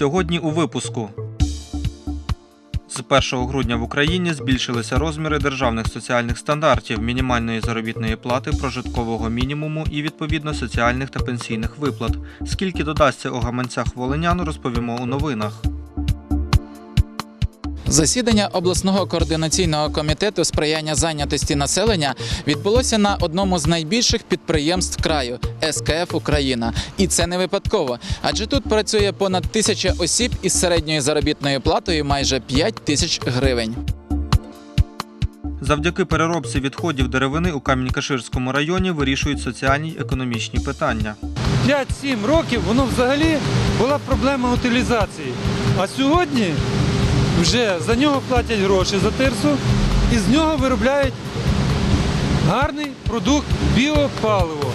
Сьогодні у випуску. З 1 грудня в Україні збільшилися розміри державних соціальних стандартів, мінімальної заробітної плати, прожиткового мінімуму і відповідно соціальних та пенсійних виплат. Скільки додасться огаманцях волинян, розповімо у новинах. Засідання обласного координаційного комітету сприяння зайнятості населення відбулося на одному з найбільших підприємств краю СКФ Україна. І це не випадково, адже тут працює понад тисяча осіб із середньою заробітною платою майже 5 тисяч гривень. Завдяки переробці відходів деревини у Камінь-Каширському районі вирішують соціальні й економічні питання. 5-7 років воно взагалі була проблема утилізації. А сьогодні вже за нього платять гроші за тирсу і з нього виробляють гарний продукт біопаливо.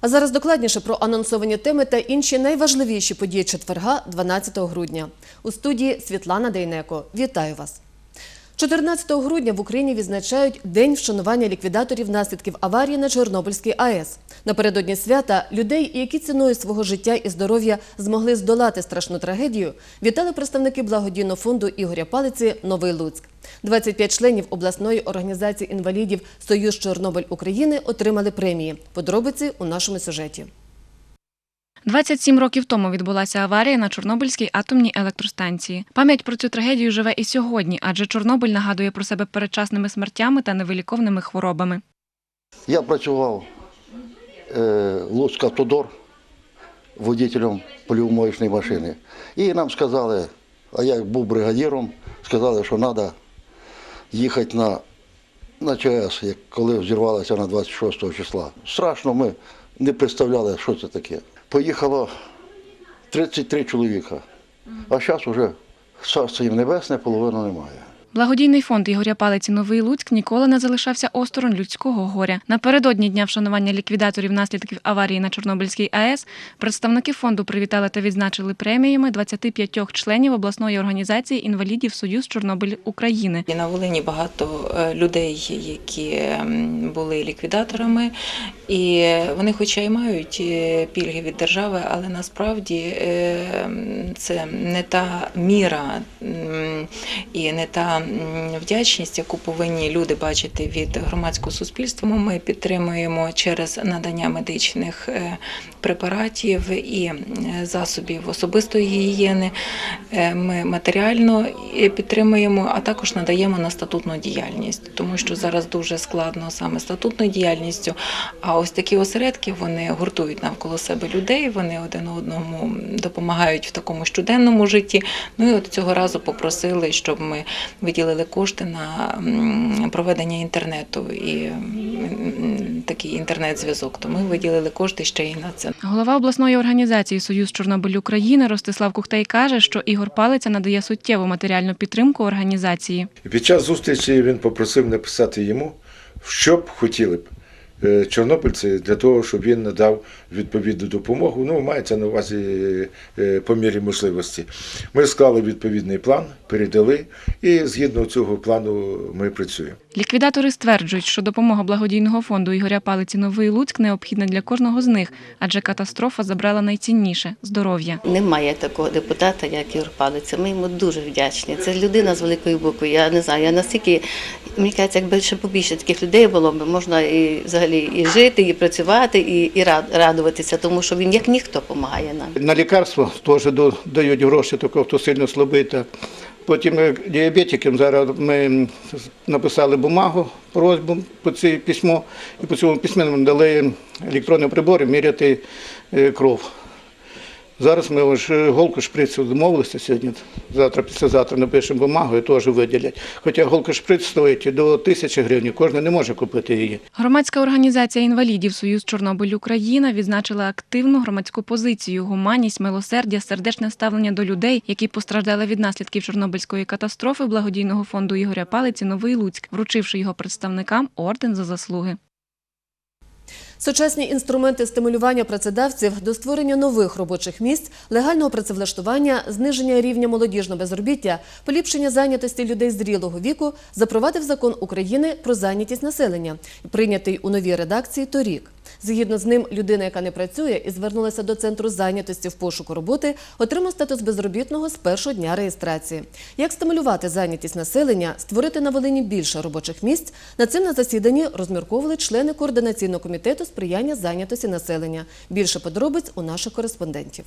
А зараз докладніше про анонсовані теми та інші найважливіші події четверга, 12 грудня. У студії Світлана Дейнеко. Вітаю вас. 14 грудня в Україні відзначають День вшанування ліквідаторів наслідків аварії на Чорнобильській АЕС. Напередодні свята людей, які ціною свого життя і здоров'я змогли здолати страшну трагедію, вітали представники благодійного фонду Ігоря Палиці Новий Луцьк. 25 членів обласної організації інвалідів Союз Чорнобиль України отримали премії. Подробиці у нашому сюжеті. 27 років тому відбулася аварія на Чорнобильській атомній електростанції. Пам'ять про цю трагедію живе і сьогодні, адже Чорнобиль нагадує про себе передчасними смертями та невиліковними хворобами. Я працював е, Луцьк Автодор водителем поліумоєчної машини. І нам сказали, а я був бригадіром, сказали, що треба їхати на, на ЧАЕС, коли взірвалася на 26 числа. Страшно, ми не представляли, що це таке. Поїхало 33 чоловіка, а зараз вже царство їм небесне, половини немає. Благодійний фонд Ігоря Палиці Новий Луцьк ніколи не залишався осторонь людського горя. Напередодні дня вшанування ліквідаторів наслідків аварії на Чорнобильській АЕС представники фонду привітали та відзначили преміями 25 членів обласної організації інвалідів Союз Чорнобиль України. На Волині багато е, людей, які були ліквідаторами, і вони, хоча й мають е, пільги від держави, але насправді е, це не та міра і не та вдячність, яку повинні люди бачити від громадського суспільства. Ми підтримуємо через надання медичних е, препаратів і е, засобів особистої гігієни. Е, Ми матеріально підтримуємо, а також надаємо на статутну діяльність, тому що зараз дуже складно саме статутною діяльністю. А ось такі осередки вони гуртують навколо себе людей, вони один одному допомагають в такому щоденному житті. Ну і от цього разу попросили, щоб ми виділили кошти на проведення інтернету і такий інтернет-зв'язок. То ми виділили кошти ще й на це. Голова обласної організації Союз Чорнобиль України Ростислав Кухтай каже, що Ігор Палиця надає суттєву матеріальну підтримку організації. Під час зустрічі він попросив написати йому, що б хотіли б е, чорнобильці для того, щоб він надав відповідну допомогу. Ну, мається на увазі е, по мірі можливості. Ми склали відповідний план, передали, і згідно цього плану ми працюємо. Ліквідатори стверджують, що допомога благодійного фонду Ігоря Палиці Новий Луцьк необхідна для кожного з них, адже катастрофа забрала найцінніше здоров'я. Немає такого депутата, як Ігор Палиця. Ми йому дуже вдячні. Це людина з великої букви. Я не знаю, я настільки мені кажеться, якби ще побільше таких людей було, б можна і взагалі і жити, і працювати, і, і рад- радуватися, тому що він як ніхто допомагає нам. На лікарство теж дають гроші, тільки хто сильно слабий. Так. Потім е, діабетикам зараз ми написали бумагу, просьбу по це письмо, і по цьому письму нам дали електронні прибори міряти е, кров. Зараз ми вже голку шприцю домовилися сьогодні. Завтра, післязавтра напишемо бумагу і теж виділять. Хоча голка шприц стоїть до тисячі гривень, кожен не може купити її. Громадська організація інвалідів Союз Чорнобиль Україна відзначила активну громадську позицію, гуманність, милосердя, сердечне ставлення до людей, які постраждали від наслідків Чорнобильської катастрофи благодійного фонду Ігоря Палиці Новий Луцьк, вручивши його представникам орден за заслуги. Сучасні інструменти стимулювання працедавців до створення нових робочих місць, легального працевлаштування, зниження рівня молодіжного безробіття, поліпшення зайнятості людей зрілого віку запровадив закон України про зайнятість населення, прийнятий у новій редакції торік. Згідно з ним, людина, яка не працює і звернулася до центру зайнятості в пошуку роботи, отримав статус безробітного з першого дня реєстрації. Як стимулювати зайнятість населення, створити на Волині більше робочих місць, над цим на засіданні розмірковували члени координаційного комітету сприяння зайнятості населення. Більше подробиць у наших кореспондентів.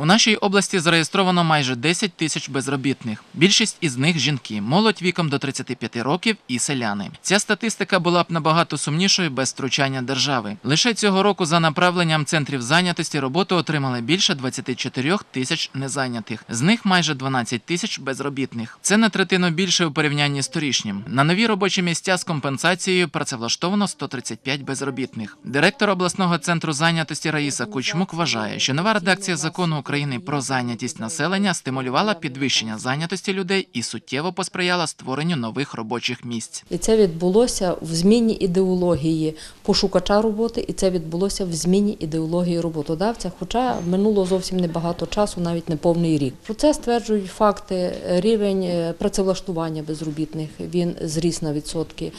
У нашій області зареєстровано майже 10 тисяч безробітних. Більшість із них жінки, молодь віком до 35 років і селяни. Ця статистика була б набагато сумнішою без втручання держави. Лише цього року за направленням центрів зайнятості роботу отримали більше 24 тисяч незайнятих. З них майже 12 тисяч безробітних. Це на третину більше у порівнянні з торішнім. На нові робочі місця з компенсацією працевлаштовано 135 безробітних. Директор обласного центру зайнятості Раїса Кучмук вважає, що нова редакція закону України про зайнятість населення стимулювала підвищення зайнятості людей і суттєво посприяла створенню нових робочих місць. І це відбулося в зміні ідеології пошукача роботи, і це відбулося в зміні ідеології роботодавця. Хоча минуло зовсім небагато часу, навіть не повний рік. Про це стверджують факти. Рівень е, працевлаштування безробітних він зріс на відсотки.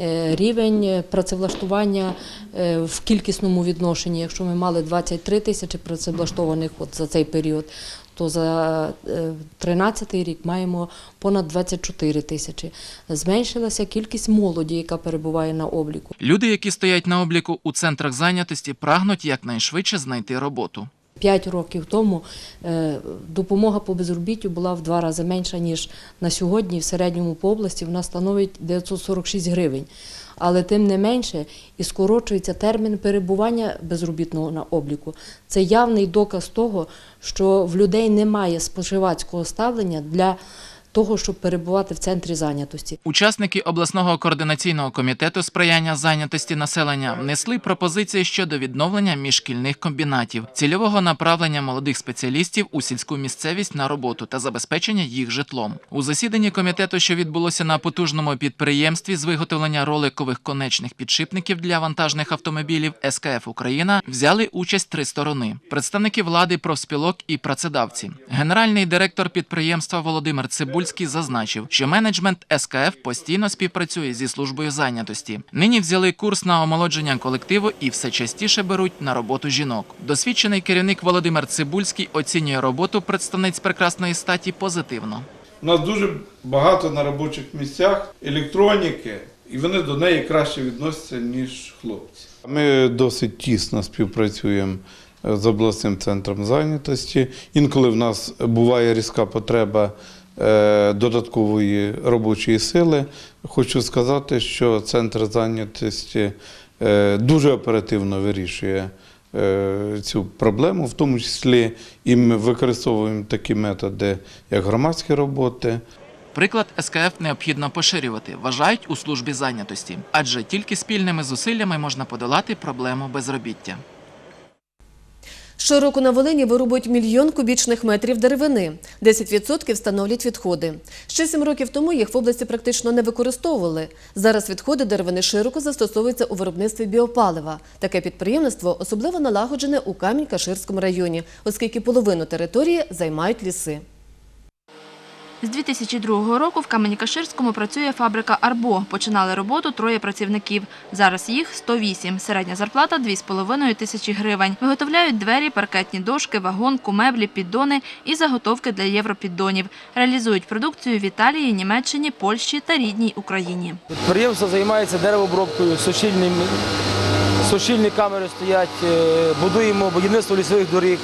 Е, Рівень працевлаштування е, в кількісному відношенні, якщо ми мали 23 тисячі працевлаштованих от за цей період, то за 2013 рік маємо понад 24 тисячі. Зменшилася кількість молоді, яка перебуває на обліку. Люди, які стоять на обліку у центрах зайнятості, прагнуть якнайшвидше знайти роботу. П'ять років тому е, допомога по безробіттю була в два рази менша, ніж на сьогодні. В середньому по області вона становить 946 гривень. Але тим не менше і скорочується термін перебування безробітного на обліку. Це явний доказ того, що в людей немає споживацького ставлення для того, щоб перебувати в центрі зайнятості. Учасники обласного координаційного комітету сприяння зайнятості населення внесли пропозиції щодо відновлення міжшкільних комбінатів, цільового направлення молодих спеціалістів у сільську місцевість на роботу та забезпечення їх житлом. У засіданні комітету, що відбулося на потужному підприємстві з виготовлення роликових конечних підшипників для вантажних автомобілів СКФ Україна, взяли участь три сторони: представники влади, профспілок і працедавці. Генеральний директор підприємства Володимир Цибульський зазначив, що менеджмент СКФ постійно співпрацює зі службою зайнятості. Нині взяли курс на омолодження колективу і все частіше беруть на роботу жінок. Досвідчений керівник Володимир Цибульський оцінює роботу представниць прекрасної статі позитивно. У нас дуже багато на робочих місцях електроніки, і вони до неї краще відносяться, ніж хлопці. Ми досить тісно співпрацюємо е, з обласним центром зайнятості. Інколи в нас буває різка потреба додаткової робочої сили. Хочу сказати, що центр зайнятості е, дуже оперативно вирішує е, цю проблему, в тому числі і ми використовуємо такі методи, як громадські роботи. Приклад СКФ необхідно поширювати, вважають у службі зайнятості, адже тільки спільними зусиллями можна подолати проблему безробіття. Щороку на Волині вирубують мільйон кубічних метрів деревини. 10% становлять відходи. Ще сім років тому їх в області практично не використовували. Зараз відходи деревини широко застосовуються у виробництві біопалива. Таке підприємство особливо налагоджене у Камінь-Каширському районі, оскільки половину території займають ліси. З 2002 року в Камені-Каширському працює фабрика «Арбо». Починали роботу троє працівників. Зараз їх 108. Середня зарплата – 2,5 тисячі гривень. Виготовляють двері, паркетні дошки, вагонку, меблі, піддони і заготовки для європіддонів. Реалізують продукцію в Італії, Німеччині, Польщі та рідній Україні. Підприємство займається деревообробкою, сушильними. Сушильні камери стоять, е, будуємо будівництво лісових доріг.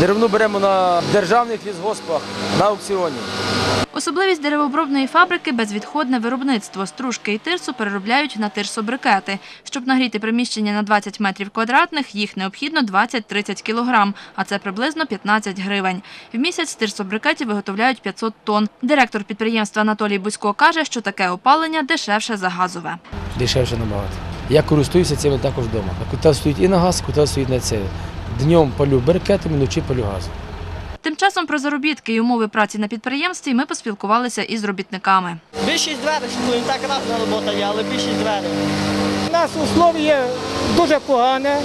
Деревну беремо на державних лісгоспах, на аукціоні. Особливість деревообробної фабрики – безвідходне виробництво. Стружки і тирсу переробляють на тирсобрикети. Щоб нагріти приміщення на 20 метрів квадратних, їх необхідно 20-30 кілограм, а це приблизно 15 гривень. В місяць тирсобрикетів виготовляють 500 тонн. Директор підприємства Анатолій Бузько каже, що таке опалення дешевше за газове. Дешевше набагато. Я користуюся цим також вдома. Котел стоїть і на газ, котел стоїть на це. Днем палю брикетом, вночі палю газом. Тим часом про заробітки і умови праці на підприємстві ми поспілкувалися із робітниками. Більшість дверей, що не так разна робота є, але більшість дверей. У нас услов'я дуже погане.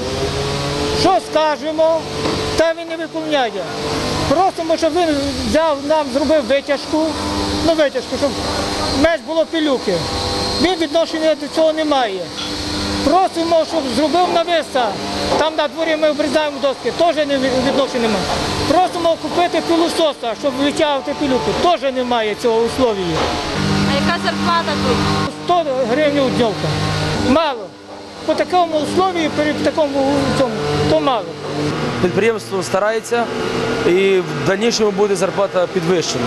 Що скажемо, та він не виконує. Просимо, щоб він взяв нам, зробив витяжку, ну витяжку, щоб меж було пилюки. Він відношення до цього не має. Просимо, щоб зробив навіса. Там на дворі ми обрізаємо доски, теж не відношення немає. Просимо купити пилососа, щоб витягувати пилюку. Теж немає цього условія. А яка зарплата тут? 100 гривень дневка. Мало. По такому условію, при такому цьому, то мало. Підприємство старається і в дальнішому буде зарплата підвищена.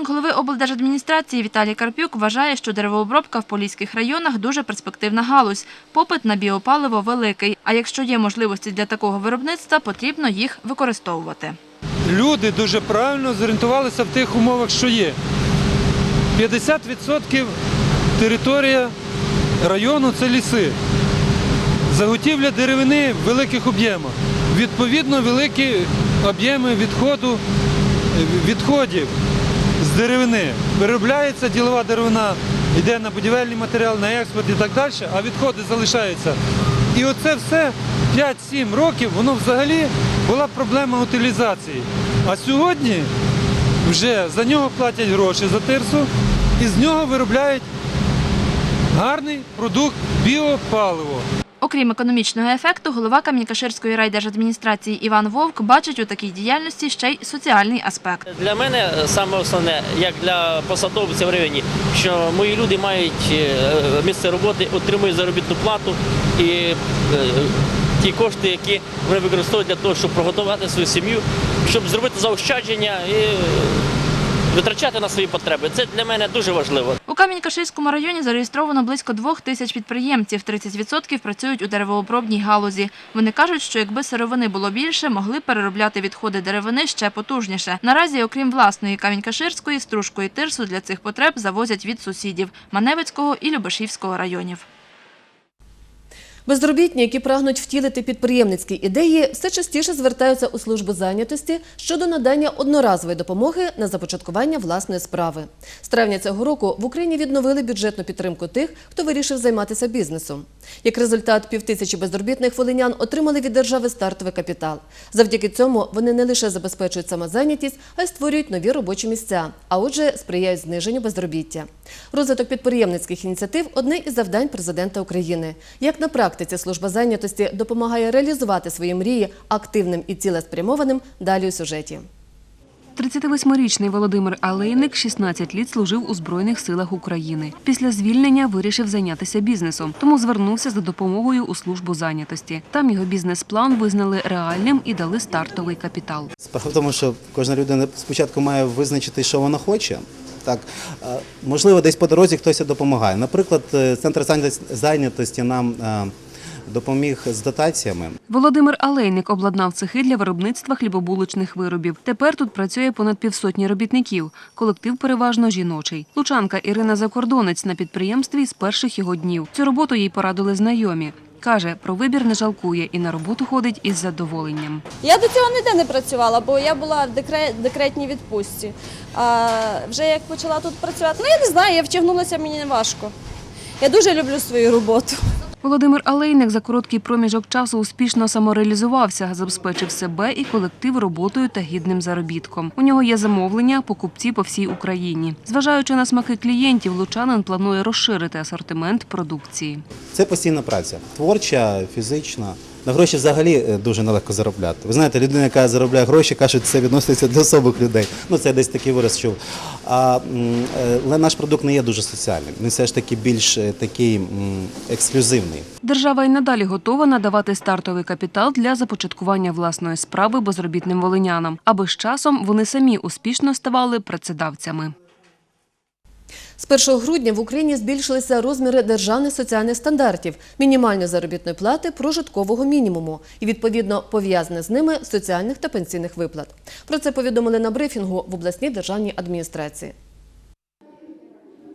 Заступник голови облдержадміністрації Віталій Карпюк вважає, що деревообробка в поліських районах дуже перспективна галузь. Попит на біопаливо великий. А якщо є можливості для такого виробництва, потрібно їх використовувати. Люди дуже правильно зорієнтувалися в тих умовах, що є. 50% територія району це ліси. Заготівля деревини в великих об'ємах. Відповідно, великі об'єми відходу, відходів з деревини. Виробляється ділова деревина, йде на будівельний матеріал, на експорт і так далі, а відходи залишаються. І оце все 5-7 років, воно взагалі була проблема утилізації. А сьогодні вже за нього платять гроші за тирсу і з нього виробляють гарний продукт біопаливо. Окрім економічного ефекту, голова Кам'янкаширської райдержадміністрації Іван Вовк бачить у такій діяльності ще й соціальний аспект. Для мене саме основне, як для посадовців в районі, що мої люди мають е, місце роботи, отримують заробітну плату і е, ті кошти, які вони використовують для того, щоб приготувати свою сім'ю, щоб зробити заощадження і е, витрачати на свої потреби. Це для мене дуже важливо. У Кам'янь-Каширському районі зареєстровано близько двох тисяч підприємців. 30% працюють у деревообробній галузі. Вони кажуть, що якби сировини було більше, могли переробляти відходи деревини ще потужніше. Наразі, окрім власної Кам'янь-Каширської, стружку і тирсу для цих потреб завозять від сусідів Маневицького і Любешівського районів. Безробітні, які прагнуть втілити підприємницькі ідеї, все частіше звертаються у службу зайнятості щодо надання одноразової допомоги на започаткування власної справи. З травня цього року в Україні відновили бюджетну підтримку тих, хто вирішив займатися бізнесом. Як результат, півтисячі безробітних волинян отримали від держави стартовий капітал. Завдяки цьому вони не лише забезпечують самозайнятість, а й створюють нові робочі місця, а отже, сприяють зниженню безробіття. Розвиток підприємницьких ініціатив одне із завдань президента України. Як на практиці служба зайнятості допомагає реалізувати свої мрії активним і цілеспрямованим, далі у сюжеті. 38-річний Володимир Алейник 16 літ служив у Збройних силах України. Після звільнення вирішив зайнятися бізнесом, тому звернувся за допомогою у службу зайнятості. Там його бізнес-план визнали реальним і дали стартовий капітал. Справа в тому, що кожна людина спочатку має визначити, що вона хоче. Так, е, можливо, десь по дорозі хтось допомагає. Наприклад, е, центр зайнятості- нам е, допоміг з дотаціями. Володимир Алейник обладнав цехи для виробництва хлібобулочних виробів. Тепер тут працює понад півсотні робітників. Колектив переважно жіночий. Лучанка Ірина Закордонець на підприємстві з перших його днів. Цю роботу їй порадили знайомі. Каже, про вибір не жалкує і на роботу ходить із задоволенням. Я до цього ніде не працювала, бо я була в декретній відпустці. А вже як почала тут працювати, ну я не знаю, я втягнулася, мені не важко. Я дуже люблю свою роботу. Володимир Алейник за короткий проміжок часу успішно самореалізувався, забезпечив себе і колектив роботою та гідним заробітком. У нього є замовлення, покупці по всій Україні. Зважаючи на смаки клієнтів, лучанин планує розширити асортимент продукції. Це постійна праця, творча, фізична. На гроші взагалі е, дуже нелегко заробляти. Ви знаєте, людина, яка заробляє гроші, каже, що це відноситься до особих людей. Ну це десь такий вираз чув. А але наш продукт не є дуже соціальним. Він все ж таки більш е, такий ексклюзивний. Держава й надалі готова надавати стартовий капітал для започаткування власної справи безробітним волинянам, аби з часом вони самі успішно ставали працедавцями. З 1 грудня в Україні збільшилися розміри державних соціальних стандартів, мінімальної заробітної плати, прожиткового мінімуму і, відповідно, пов'язаних з ними соціальних та пенсійних виплат. Про це повідомили на брифінгу в обласній державній адміністрації.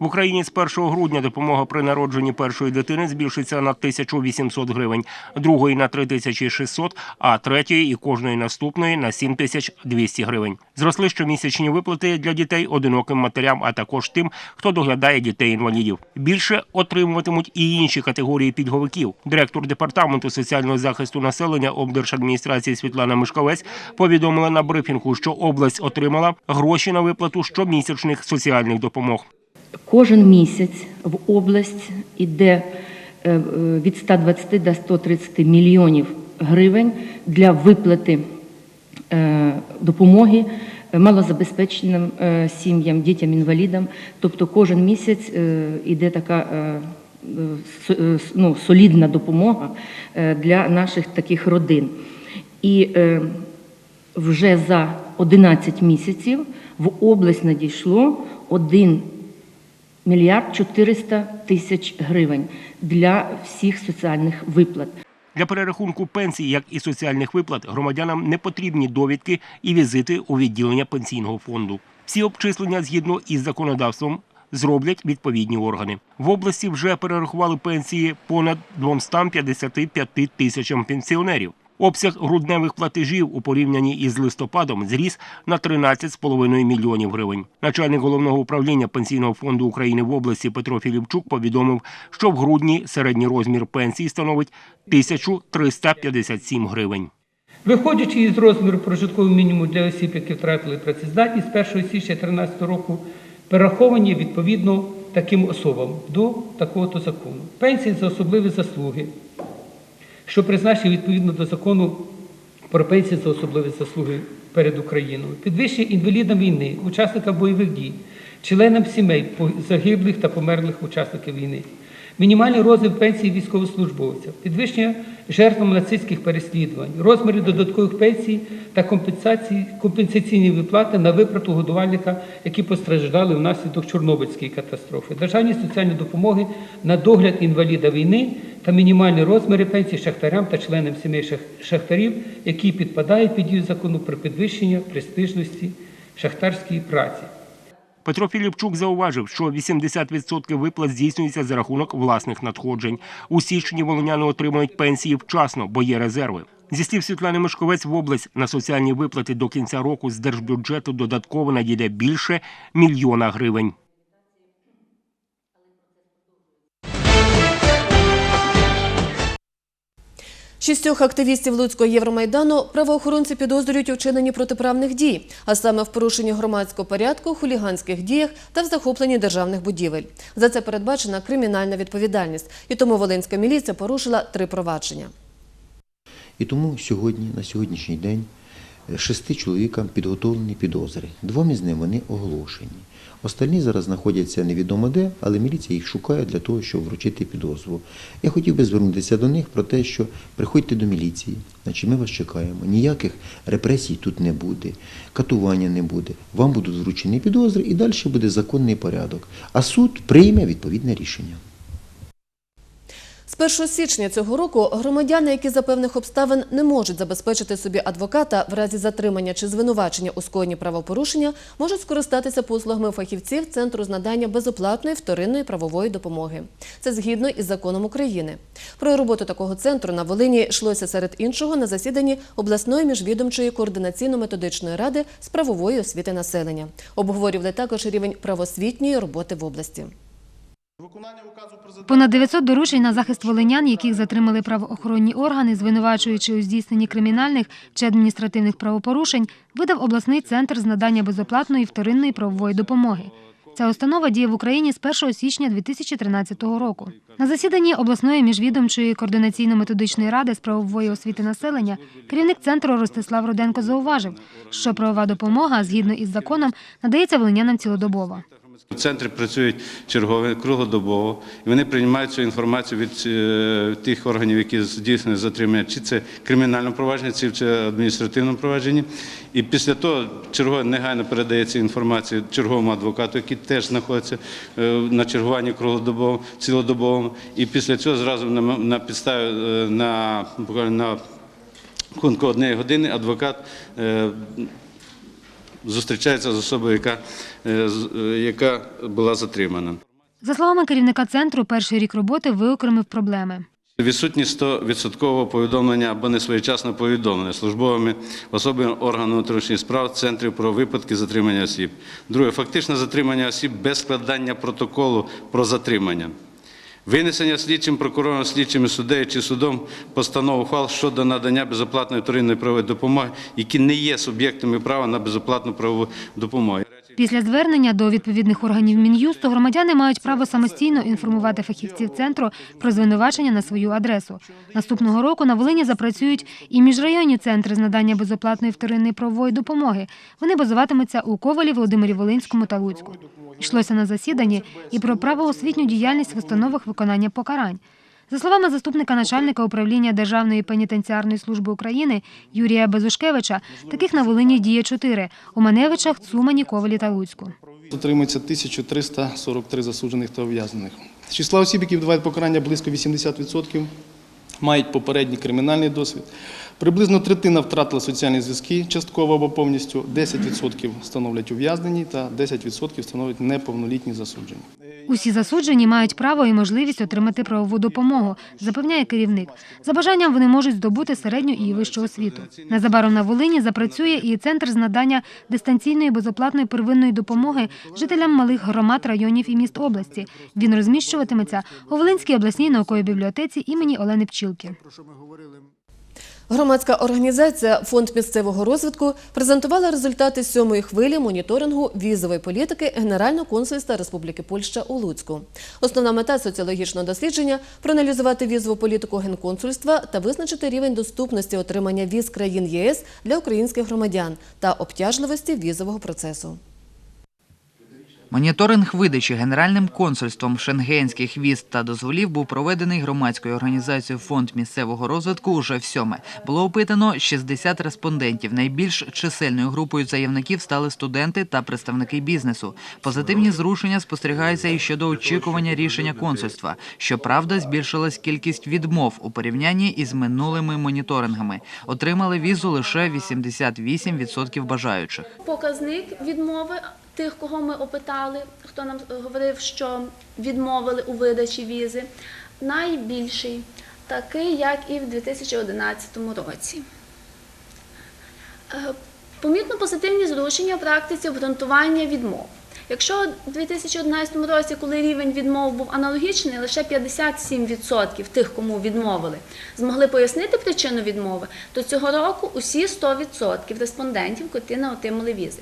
В Україні з 1 грудня допомога при народженні першої дитини збільшиться на 1800 гривень, другої на 3600, а третьої і кожної наступної на 7200 гривень. Зросли щомісячні виплати для дітей одиноким матерям, а також тим, хто доглядає дітей-інвалідів. Більше отримуватимуть і інші категорії пільговиків. Директор департаменту соціального захисту населення облдержадміністрації Світлана Мишковець повідомила на брифінгу, що область отримала гроші на виплату щомісячних соціальних допомог. Кожен місяць в область іде е, е, від 120 до 130 мільйонів гривень для виплати е, допомоги малозабезпеченим сім'ям, дітям-інвалідам. Тобто кожен місяць е, іде така ну, солідна допомога для наших таких родин. І вже за 11 місяців в область надійшло 1 мільярд 400 тисяч гривень для всіх соціальних виплат. Для перерахунку пенсій, як і соціальних виплат, громадянам не потрібні довідки і візити у відділення пенсійного фонду. Всі обчислення згідно із законодавством зроблять відповідні органи. В області вже перерахували пенсії понад 255 тисячам пенсіонерів. Обсяг грудневих платежів у порівнянні із листопадом зріс на 13,5 мільйонів гривень. Начальник головного управління Пенсійного фонду України в області Петро Філіпчук повідомив, що в грудні середній розмір пенсії становить 1357 гривень. Виходячи із розміру прожиткового мінімуму для осіб, які втратили працездатність, з 1 січня 2013 року перераховані відповідно таким особам до такого-то закону. Пенсії за особливі заслуги, що призначив відповідно до закону про пенсії за особливі заслуги перед Україною, підвищення інвалідам війни, учасникам бойових дій, членам сімей загиблих та померлих учасників війни. Мінімальний розмір пенсії військовослужбовців, підвищення жертвам нацистських переслідувань, розміри додаткових пенсій та компенсаційні виплати на виплату годувальника, які постраждали внаслідок Чорнобильської катастрофи, державні соціальні допомоги на догляд інваліда війни та мінімальні розміри пенсій шахтарям та членам сімей шахтарів, які підпадають під дію закону про підвищення престижності шахтарської праці. Петро Філіпчук зауважив, що 80% виплат здійснюється за рахунок власних надходжень. У січні волиняни отримують пенсії вчасно, бо є резерви. Зі слів Світлани Мишковець, в область на соціальні виплати до кінця року з держбюджету додатково надійде більше мільйона гривень. Шістьох активістів Луцького Євромайдану правоохоронці підозрюють у вчиненні протиправних дій, а саме в порушенні громадського порядку, хуліганських діях та в захопленні державних будівель. За це передбачена кримінальна відповідальність, і тому Волинська міліція порушила три провадження. І тому сьогодні, на сьогоднішній день, е, шести чоловікам підготовлені підозри. Двом із них вони оголошені. Остальні зараз знаходяться невідомо де, але міліція їх шукає для того, щоб вручити підозру. Я хотів би звернутися до них про те, що приходьте до міліції, значить ми вас чекаємо. Ніяких репресій тут не буде, катування не буде. Вам будуть вручені підозри і далі буде законний порядок. А суд прийме відповідне рішення. З 1 січня цього року громадяни, які за певних обставин не можуть забезпечити собі адвоката в разі затримання чи звинувачення у скоєнні правопорушення, можуть скористатися послугами фахівців Центру з надання безоплатної вторинної правової допомоги. Це згідно із законом України. Про роботу такого центру на Волині йшлося серед іншого на засіданні обласної міжвідомчої координаційно-методичної ради з правової освіти населення. Обговорювали також рівень правосвітньої роботи в області. Понад 900 доручень на захист волинян, яких затримали правоохоронні органи, звинувачуючи у здійсненні кримінальних чи адміністративних правопорушень, видав обласний центр з надання безоплатної вторинної правової допомоги. Ця установа діє в Україні з 1 січня 2013 року. На засіданні обласної міжвідомчої координаційно-методичної ради з правової освіти населення керівник центру Ростислав Руденко зауважив, що правова допомога згідно із законом надається волинянам цілодобово. В центрі працюють чергові круглодобово, і вони приймають цю інформацію від е, тих органів, які здійснюють затримання, чи це кримінальне провадження, чи це адміністративне провадження. І після того чергове негайно передається інформація черговому адвокату, який теж знаходиться е, на чергуванні круглодобово, цілодобовому. І після цього зразу на, підставі е, на буквально на рахунку однієї години адвокат. Зустрічається з особою, яка, е, е, яка була затримана. За словами керівника центру, перший рік роботи виокремив проблеми. Відсутність 100% повідомлення або несвоєчасне повідомлення службовими особами органу внутрішніх справ центрів про випадки затримання осіб. Друге, фактичне затримання осіб без складання протоколу про затримання. Винесення слідчим прокурором, слідчим суддею чи судом постанов ухвал щодо надання безоплатної вторинної правової допомоги, які не є суб'єктами права на безоплатну правову допомогу. Після звернення до відповідних органів Мін'юсту громадяни мають право самостійно інформувати фахівців центру про звинувачення на свою адресу. Наступного року на Волині запрацюють і міжрайонні центри з надання безоплатної вторинної правової допомоги. Вони базуватимуться у Ковалі, Володимирі Волинському та Луцьку. Йшлося на засіданні і про правоосвітню діяльність в установах виконання покарань. За словами заступника начальника управління Державної пенітенціарної служби України Юрія Безушкевича, таких на Волині діє чотири – у Маневичах, Цумані, Ковалі та Луцьку. Утримується 1343 засуджених та ув'язнених. З числа осіб, які відбувають покарання, близько 80% мають попередній кримінальний досвід. Приблизно третина втратила соціальні зв'язки частково або повністю, 10% становлять ув'язнені та 10% становлять неповнолітні засуджені. Усі засуджені мають право і можливість отримати правову допомогу, запевняє керівник. За бажанням вони можуть здобути середню і вищу освіту. Незабаром на Волині запрацює і центр з надання дистанційної безоплатної первинної допомоги жителям малих громад, районів і міст області. Він розміщуватиметься у Волинській обласній науковій бібліотеці імені Олени Пчілки. Громадська організація Фонд місцевого розвитку презентувала результати сьомої хвилі моніторингу візової політики Генерального консульства Республіки Польща у Луцьку. Основна мета соціологічного дослідження проаналізувати візову політику генконсульства та визначити рівень доступності отримання віз країн ЄС для українських громадян та обтяжливості візового процесу. Моніторинг видачі Генеральним консульством шенгенських віз та дозволів був проведений громадською організацією Фонд місцевого розвитку уже всьоме. Було опитано 60 респондентів. Найбільш чисельною групою заявників стали студенти та представники бізнесу. Позитивні зрушення спостерігаються і щодо очікування рішення консульства. Щоправда, збільшилась кількість відмов у порівнянні із минулими моніторингами. Отримали візу лише 88% бажаючих. Показник відмови тих, кого ми опитали, хто нам говорив, що відмовили у видачі візи, найбільший, такий, як і в 2011 році. Е, Помітно позитивні зрушення в практиці обґрунтування відмов. Якщо у 2011 році, коли рівень відмов був аналогічний, лише 57% тих, кому відмовили, змогли пояснити причину відмови, то цього року усі 100% респондентів, котрі не отримали візи.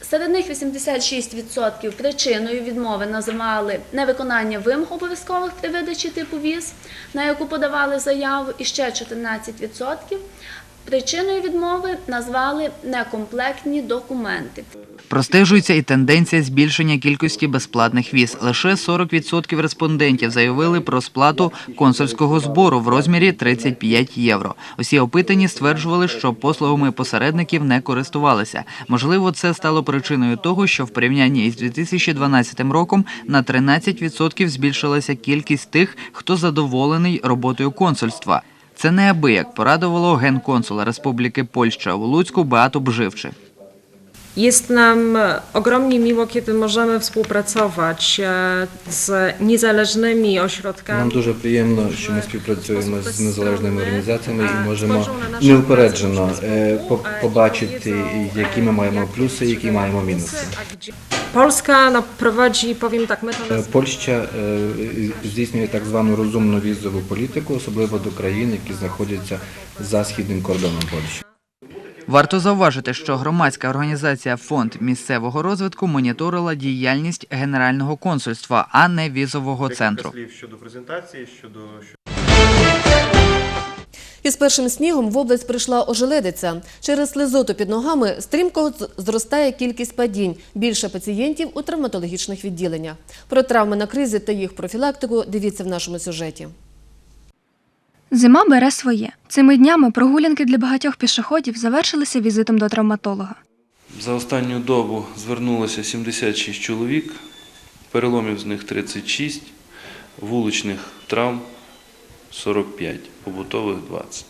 Серед них 86% причиною відмови називали невиконання вимог обов'язкових при видачі типу віз, на яку подавали заяву, і ще 14% Причиною відмови назвали некомплектні документи. Простежується і тенденція збільшення кількості безплатних віз. Лише 40% респондентів заявили про сплату консульського збору в розмірі 35 євро. Усі опитані стверджували, що послугами посередників не користувалися. Можливо, це стало причиною того, що в порівнянні із 2012 роком на 13% збільшилася кількість тих, хто задоволений роботою консульства. Це неабияк порадувало генконсула Республіки Польща у Луцьку Беату Bżywczy. Jest nam ogromnie miło, kiedy możemy współpracować e, z niezależnymi ośrodkami. Нам дуже приємно, що ми співпрацюємо з незалежними організаціями і можемо неупереджено е, по- побачити, які ми маємо плюси, які маємо мінуси. Polska no, prowadzi, powiem tak, my to Е, nas... Польща е, здійснює так звану розумну візову політику, особливо до країн, які знаходяться за східним кордоном Польщі. Варто зауважити, що громадська організація Фонд місцевого розвитку моніторила діяльність Генерального консульства, а не візового центру. слів щодо презентації, щодо Із першим снігом в область прийшла ожеледиця. Через слизоту під ногами стрімко зростає кількість падінь. Більше пацієнтів у травматологічних відділеннях. Про травми на кризі та їх профілактику дивіться в нашому сюжеті. Зима бере своє. Цими днями прогулянки для багатьох пішоходів завершилися візитом до травматолога. За останню добу звернулося 76 чоловік, переломів з них 36, вуличних травм 45, побутових 20.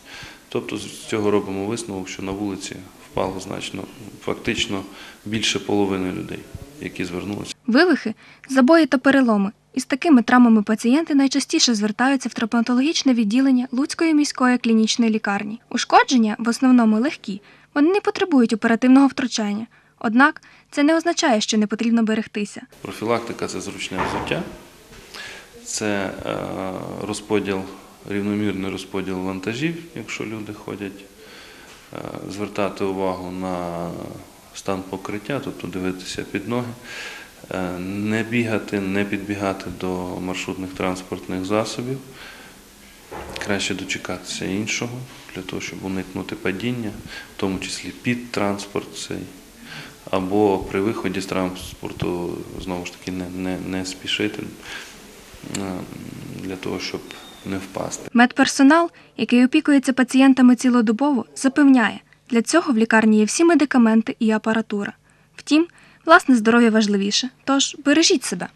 Тобто з цього робимо висновок, що на вулиці впало значно, фактично більше половини людей, які звернулися. Вивихи, забої та переломи. Із такими травмами пацієнти найчастіше звертаються в травматологічне відділення Луцької міської клінічної лікарні. Ушкодження в основному легкі, вони не потребують оперативного втручання. Однак це не означає, що не потрібно берегтися. Профілактика це зручне взуття, це е, розподіл, рівномірний розподіл вантажів, якщо люди ходять, е, звертати увагу на стан покриття, тобто дивитися під ноги, не бігати, не підбігати до маршрутних транспортних засобів. Краще дочекатися іншого для того, щоб уникнути падіння, в тому числі під транспорт цей. Або при виході з транспорту знову ж таки не, не, не спішити е, для того, щоб не впасти. Медперсонал, який опікується пацієнтами цілодобово, запевняє, для цього в лікарні є всі медикаменти і апаратура. Втім, власне здоров'я важливіше, тож бережіть себе.